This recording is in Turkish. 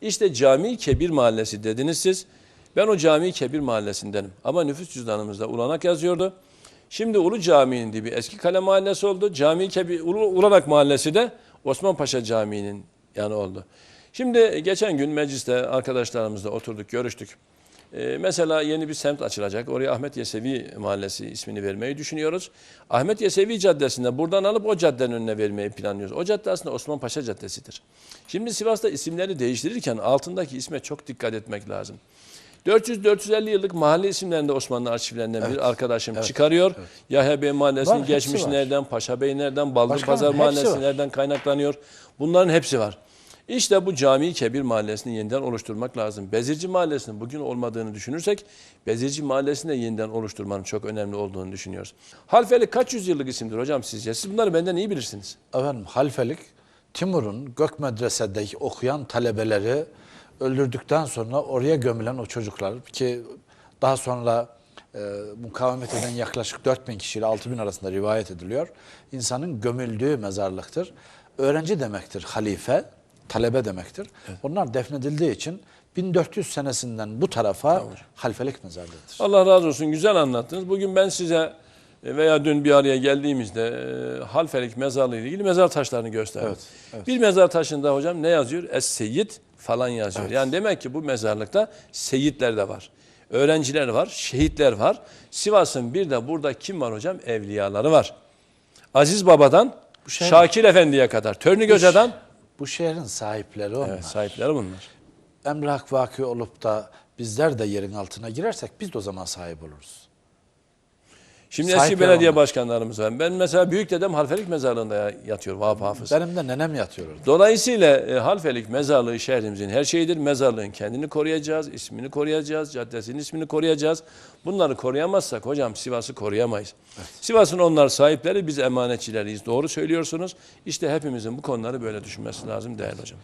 İşte Cami Kebir Mahallesi dediniz siz. Ben o Cami Kebir Mahallesindenim. Ama nüfus cüzdanımızda Ulanak yazıyordu. Şimdi Ulu Camii'nin dibi Eski Kale Mahallesi oldu. Cami Kebir, Ulanak Mahallesi de Osman Paşa Camii'nin yanı oldu. Şimdi geçen gün mecliste arkadaşlarımızla oturduk, görüştük. Ee, mesela yeni bir semt açılacak. Oraya Ahmet Yesevi Mahallesi ismini vermeyi düşünüyoruz. Ahmet Yesevi Caddesi'nde buradan alıp o caddenin önüne vermeyi planlıyoruz. O cadde aslında Osman Paşa Caddesi'dir. Şimdi Sivas'ta isimleri değiştirirken altındaki isme çok dikkat etmek lazım. 400-450 yıllık mahalle isimlerinde Osmanlı arşivlerinden bir arkadaşım çıkarıyor. Yahya Bey Mahallesi'nin geçmiş var. nereden, Paşa Bey nereden, Baldır Başkanım, Pazar Mahallesi var. nereden kaynaklanıyor. Bunların hepsi var. İşte bu Cami Kebir Mahallesi'ni yeniden oluşturmak lazım. Bezirci Mahallesi'nin bugün olmadığını düşünürsek Bezirci Mahallesi'ni de yeniden oluşturmanın çok önemli olduğunu düşünüyoruz. Halfeli kaç yüzyıllık isimdir hocam sizce? Siz bunları benden iyi bilirsiniz. Efendim halfelik Timur'un Gök Medrese'deki okuyan talebeleri öldürdükten sonra oraya gömülen o çocuklar ki daha sonra e, mukavemet eden yaklaşık 4000 kişiyle 6000 arasında rivayet ediliyor. İnsanın gömüldüğü mezarlıktır. Öğrenci demektir halife, talebe demektir. Onlar defnedildiği için 1400 senesinden bu tarafa halfelik mezarlığıdır. Allah razı olsun güzel anlattınız. Bugün ben size e, veya dün bir araya geldiğimizde e, Halfelik mezarlığı ile ilgili mezar taşlarını gösterdim. Evet, evet. Bir mezar taşında hocam ne yazıyor? Es-Seyyid falan yazıyor. Yani demek ki bu mezarlıkta seyitler de var. Öğrenciler var, şehitler var. Sivas'ın bir de burada kim var hocam? Evliyaları var. Aziz Baba'dan şehir- Şakir Efendi'ye kadar, Törnü Hoca'dan Bu şehrin sahipleri onlar. evet, sahipleri bunlar. emrak vaki olup da bizler de yerin altına girersek biz de o zaman sahip oluruz. Şimdi eski belediye onlar. başkanlarımız var. Ben mesela büyük dedem Halfelik mezarlığında yatıyor Vahap Hafız. Benim de nenem yatıyor orada. Dolayısıyla e, Halfelik mezarlığı şehrimizin her şeyidir. Mezarlığın kendini koruyacağız, ismini koruyacağız, caddesinin ismini koruyacağız. Bunları koruyamazsak hocam Sivas'ı koruyamayız. Sivas'ın onlar sahipleri, biz emanetçileriyiz. Doğru söylüyorsunuz. İşte hepimizin bu konuları böyle düşünmesi lazım değerli hocam.